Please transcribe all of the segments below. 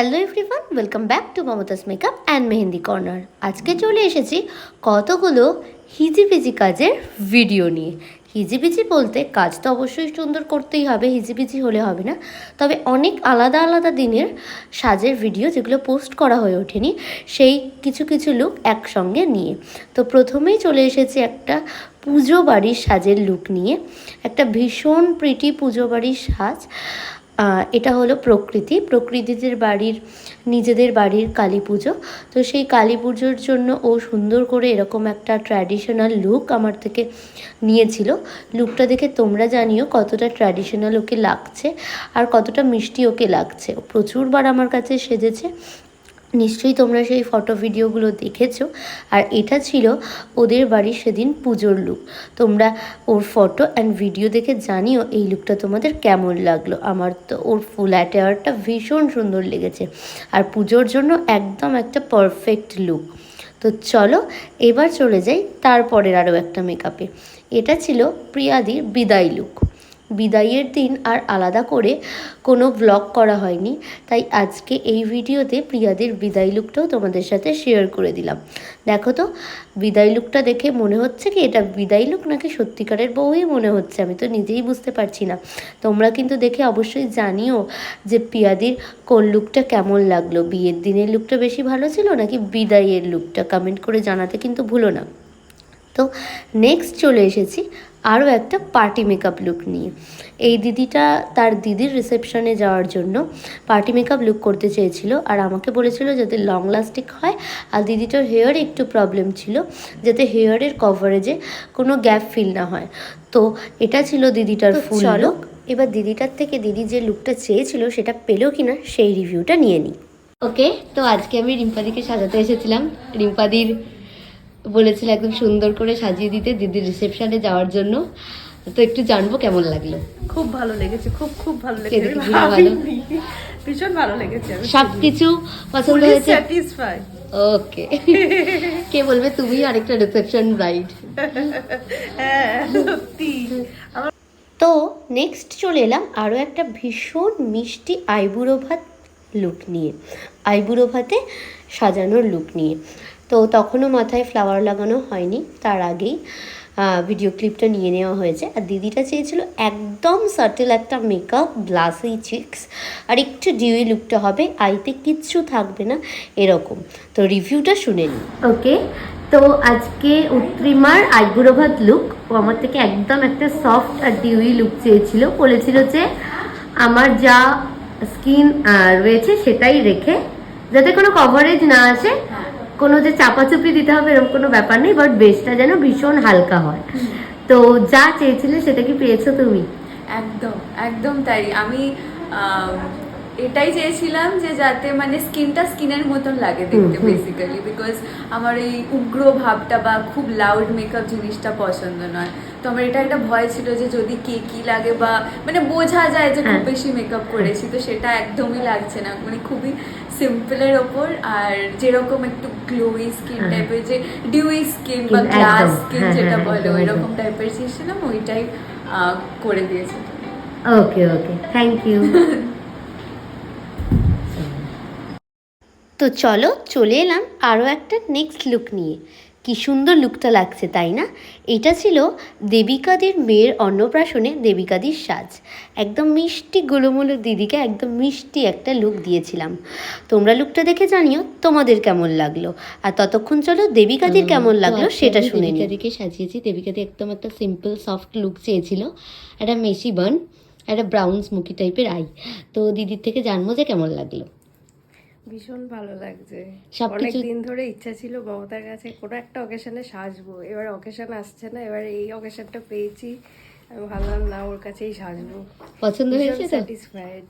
Hello everyone welcome back to Mamta's makeup and mehendi corner আজকে চলে এসেছি কতগুলো হিজিবিজি কাজের ভিডিও নিয়ে। হিজিবিজি বলতে কাজ তো অবশ্যই সুন্দর করতেই হবে, হিজিবিজি হলে হবে না। তবে অনেক আলাদা আলাদা দিনের সাজের ভিডিও যেগুলো পোস্ট করা হয়ে ওঠেনি, সেই কিছু কিছু লুক একসঙ্গে নিয়ে। তো প্রথমেই চলে এসেছি একটা পুজো বাড়ির সাজের লুক নিয়ে। একটা ভীষণ প্রিটি পুজো বাড়ির সাজ। এটা হলো প্রকৃতি। প্রকৃতিদের বাড়ির, নিজেদের বাড়ির কালী পুজো। তো সেই কালী পুজোর জন্য ও সুন্দর করে এরকম একটা ট্র্যাডিশনাল লুক আমার থেকে নিয়েছিল। লুকটা দেখে তোমরা জানিও কতটা ট্র্যাডিশনাল ওকে লাগছে আর কতটা মিষ্টি ওকে লাগছে। প্রচুরবার আমার কাছে সেজেছে। নিশ্চয়ই তোমরা সেই ফটো ভিডিওগুলো দেখেছ। আর এটা ছিল ওদের বাড়ির সেদিন পুজোর লুক তোমরা ওর ফটো অ্যান্ড ভিডিও দেখে জানিও এই লুকটা তোমাদের কেমন লাগল। আমার তো ওর ফুল অ্যাটায়ারটা ভীষণ সুন্দর লেগেছে। আর পুজোর জন্য একদম একটা পারফেক্ট লুক তো চলো, এবার চলে যাই তারপরের আরও একটা মেকআপে এটা ছিল প্রিয়াদির বিদায় লুক বিদায়ের দিন আর আলাদা করে কোনো ব্লগ করা হয়নি। তাই আজকে এই ভিডিওতে প্রিয়াদের বিদায় লুকটাও তোমাদের সাথে শেয়ার করে দিলাম। দেখো তো, বিদায় লুকটা দেখে মনে হচ্ছে কি এটা বিদায় লুক নাকি সত্যিকারের বউই মনে হচ্ছে? আমি তো নিজেই বুঝতে পারছি না। তোমরা কিন্তু দেখে অবশ্যই জানিও যে পিয়াদির কোন লুকটা কেমন লাগল। বিয়ের দিনের লুকটা বেশি ভালো ছিল নাকি বিদায়ের লুকটা কমেন্ট করে জানাতে কিন্তু ভুলো না। তো নেক্সট চলে এসেছি আরও একটা পার্টি মেকআপ লুক নিয়ে। এই দিদিটা তার দিদির রিসেপশনে যাওয়ার জন্য পার্টি মেকআপ লুক করতে চেয়েছিল আর আমাকে বলেছিল যাতে লং লাস্টিক হয় আর দিদিটার হেয়ারে একটু প্রবলেম ছিল যাতে হেয়ারের কভারেজে কোনো গ্যাপ ফিল না হয়। তো এটা ছিল দিদিটার ফুল লুক এবার দিদিটার থেকে দিদি যে লুকটা চেয়েছিল সেটা পেল কিনা সেই রিভিউটা নিয়ে নিই। ওকে তো আজকে আমি রিম্পাদিকে সাজাতে এসেছিলাম। রিম্পাদির বলেছিল একদম সুন্দর করে সাজিয়ে দিতে দিদির রিসেপশনে যাওয়ার জন্য। তো একটু জানব কেমন লাগল? খুব ভালো লেগেছে খুব খুব ভালো লেগেছে। ভীষণ ভালো? ভীষণ ভালো লেগেছে আমি সব কিছু পছন্দ হয়েছে? স্যাটিসফাই ওকে। কে বলবে? তুমি আরেকটা রিসেপশন ব্রাইড হ্যাঁ সত্যি। তো নেক্সট চলে এলাম আরও একটা ভীষণ মিষ্টি আইবুড়ো ভাত লুক নিয়ে। আইবুড়ো ভাতে সাজানোর লুক নিয়ে। তো তখনও মাথায় ফ্লাওয়ার লাগানো হয়নি, তার আগেই ভিডিও ক্লিপটা নিয়ে নেওয়া হয়েছে। আর দিদিটা চেয়েছিল একদম সাটেল একটা মেকআপ গ্লাসি চিক্স আর একটু ডিউই লুকটা হবে, আইতে কিচ্ছু থাকবে না, এরকম। তো রিভিউটা শুনে নিই ওকে তো আজকে উত্রিমার আইবুড়ো ভাত লুক ও আমার থেকে একদম একটা সফট আর ডিউই লুক চেয়েছিল। বলেছিল যে, আমার যা স্কিন রয়েছে সেটাই রেখে, যাতে কোনো কভারেজ না আসে কোনো যে চাপাচুপি দিতে হবে এরকম কোনো ব্যাপার নেই বাট বেসটা যেন ভীষণ হালকা হয়। তো যা চেয়েছিলে সেটা কি পেয়েছ তুমি? একদম একদম তাই। আমি এটাই চেয়েছিলাম যে যাতে মানে স্কিনটা স্কিনের মতন লাগে দেখতে। বেসিক্যালি বিকজ আমার এই উগ্র ভাবটা বা খুব লাউড মেকআপ জিনিসটা পছন্দ নয়। তো আমার এটা একটা ভয় ছিল যে যদি কে কি লাগে বা মানে বোঝা যায় যে খুব হ্যাঁ। বেশি মেকআপ করেছি তো সেটা একদমই লাগছে না। মানে খুবই সিম্পলের ওপর আর যেরকম একটু গ্লোই স্কিন হ্যাঁ। টাইপের যে ডিউই স্কিন বা গ্লাস স্কিন হ্যাঁ, যেটা হ্যাঁ, বলে একদম, ওই রকম টাইপের চেয়েছিলাম ওইটাই করে দিয়েছে। ওকে ওকে থ্যাংক ইউ তো চলো চলে এলাম আরও একটা নেক্সট লুক নিয়ে। কি সুন্দর লুকটা লাগছে তাই না? এটা ছিল দেবিকাদের মেয়ের অন্নপ্রাশনে দেবিকাদির সাজ। একদম মিষ্টি গোলমোলো দিদিকে একদম মিষ্টি একটা লুক দিয়েছিলাম। তোমরা লুকটা দেখে জানিও তোমাদের কেমন লাগল। আর ততক্ষণ চলো দেবিকাদির কেমন লাগল সেটা শুনে দেবিকাদিকে সাজিয়েছি। দেবিকাদি একদম একটা সিম্পল সফট লুক চেয়েছিল। একটা মেশি বান একটা ব্রাউন স্মোকি টাইপের আই তো দিদির থেকে জানব যে কেমন লাগল। ভীষণ ভালো লাগছে। অনেক দিন ধরে ইচ্ছা ছিল মমতার কাছে কোনো একটা অকেশনে সাজবো। এবার অকেশন আসছে না এবার এই অকেশনটা পেয়েছি। আমি ভাবলাম না ওর কাছেই সাজবো। পছন্দ হয়েছে স্যাটিসফাইড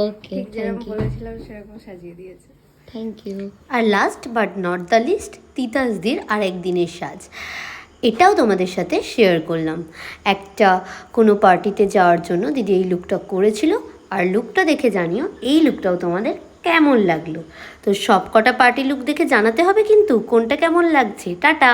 ওকে ঠিক যেরকম বলেছিলাম সেরকম সাজিয়ে দিয়েছে। Thank you R last but not the least তিতাসদির আরেক দিনের সাজ। এটাও তোমাদের সাথে শেয়ার করলাম। একটা কোনো পার্টিতে যাওয়ার জন্য দিদি এই লুকটা করেছিল। আর লুকটা দেখে জানিও এই লুকটাও তোমাদের কেমন লাগল? তো সব কটা পার্টি লুক দেখে জানাতে হবে কিন্তু কোনটা কেমন লাগছে। টাটা!